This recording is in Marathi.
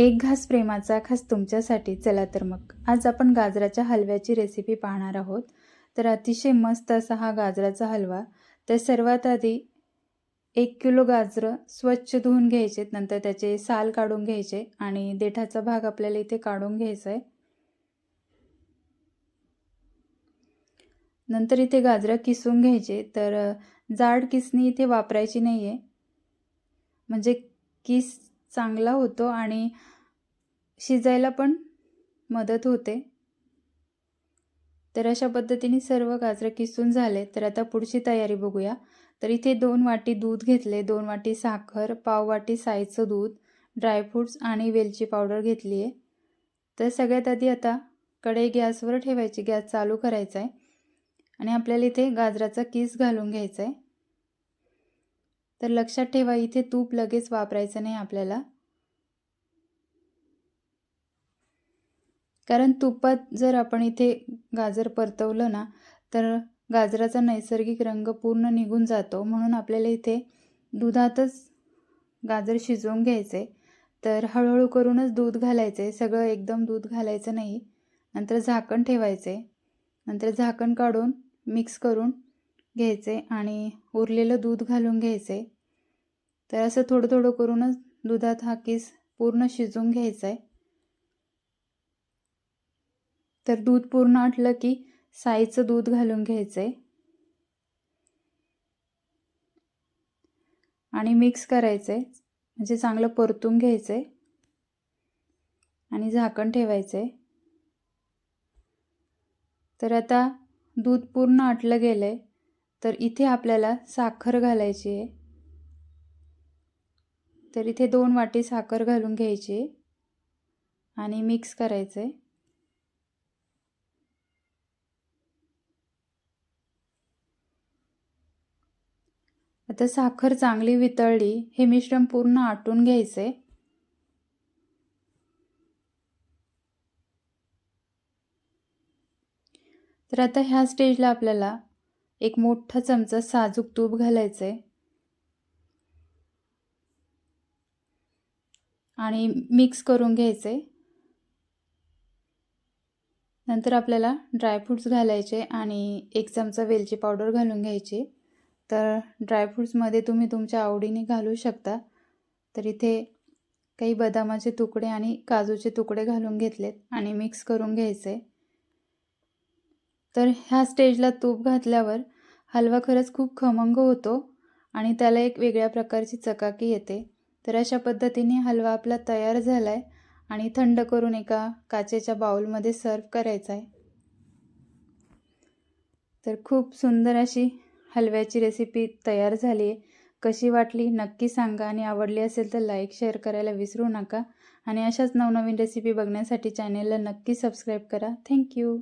एक घास प्रेमाचा खास तुमच्यासाठी. चला तर मग. आज आपण गाजराच्या हलव्याची रेसिपी पाहणार आहोत. तर अतिशय मस्त असा हा गाजराचा हलवा. तर सर्वात आधी एक किलो गाजरं स्वच्छ धुवून घ्यायचे. नंतर त्याचे साल काढून घ्यायचे आणि देठाचा भाग आपल्याला इथे काढून घ्यायचा आहे नंतर इथे गाजरं किसून घ्यायचे. तर जाड किसणी इथे वापरायची नाही आहे म्हणजे किस चांगला होतो आणि शिजायला पण मदत होते. तर अशा पद्धतीने सर्व गाजरं किसून झाले. तर आता पुढची तयारी बघूया. तर इथे दोन वाटी दूध घेतले. दोन वाटी साखर पाव वाटी साईचं दूध ड्रायफ्रूट्स आणि वेलची पावडर घेतली आहे. तर सगळ्यात आधी आता कढई गॅसवर ठेवायची. गॅस चालू करायचा आहे. आणि आपल्याला इथे गाजराचा किस घालून घ्यायचा आहे. तर लक्षात ठेवा इथे तूप लगेच वापरायचं नाही आपल्याला. कारण तुपात जर आपण इथे गाजर परतवलं ना तर गाजराचा नैसर्गिक रंग पूर्ण निघून जातो. म्हणून आपल्याला इथे दुधातच गाजर शिजवून घ्यायचे तर हळूहळू करूनच दूध घालायचे सगळं एकदम दूध घालायचं नाही. नंतर झाकण ठेवायचे नंतर झाकण काढून मिक्स करून घ्यायचे आणि उरलेलं दूध घालून घ्यायचे. तर असं थोडं थोडं करूनच दुधात हा किस पूर्ण शिजवून घ्यायचा आहे तर दूध पूर्ण आटलं की साईचं दूध घालून घ्यायचं आहे आणि मिक्स करायचं आहे म्हणजे चांगलं परतून घ्यायचं आहे आणि झाकण ठेवायचं आहे तर आता दूध पूर्ण आटलं गेलं आहे तर इथे आपल्याला साखर घालायची आहे. तर इथे दोन वाटी साखर घालून घ्यायची आणि मिक्स करायचं आहे आता साखर चांगली वितळली हे मिश्रण पूर्ण आटून घ्यायचे तर आता ह्या स्टेजला आपल्याला एक मोठा चमचा साजूक तूप घालायचं आहे आणि मिक्स करून घ्यायचे नंतर आपल्याला ड्रायफ्रूट्स घालायचे आणि एक चमचा वेलची पावडर घालून घ्यायची. तर ड्रायफ्रूट्समध्ये तुम्ही तुमच्या आवडीने घालू शकता. तर इथे काही बदामाचे तुकडे आणि काजूचे तुकडे घालून घेतलेत आणि मिक्स करून घ्यायचे तर ह्या स्टेजला तूप घातल्यावर हलवा खरंच खूप खमंग होतो आणि त्याला एक वेगळ्या प्रकारची चकाकी येते. तर अशा पद्धतीने हलवा आपला तयार झाला आहे आणि थंड करून एका काचेच्या बाउलमध्ये सर्व करायचा आहे तर खूप सुंदर अशी हलव्याची रेसिपी तयार झाली आहे. कशी वाटली नक्की सांगा आणि आवडली असेल तर लाईक शेअर करायला विसरू नका. आणि अशाच नवनवीन रेसिपी बघण्यासाठी चॅनेलला नक्की सबस्क्राईब करा. थँक्यू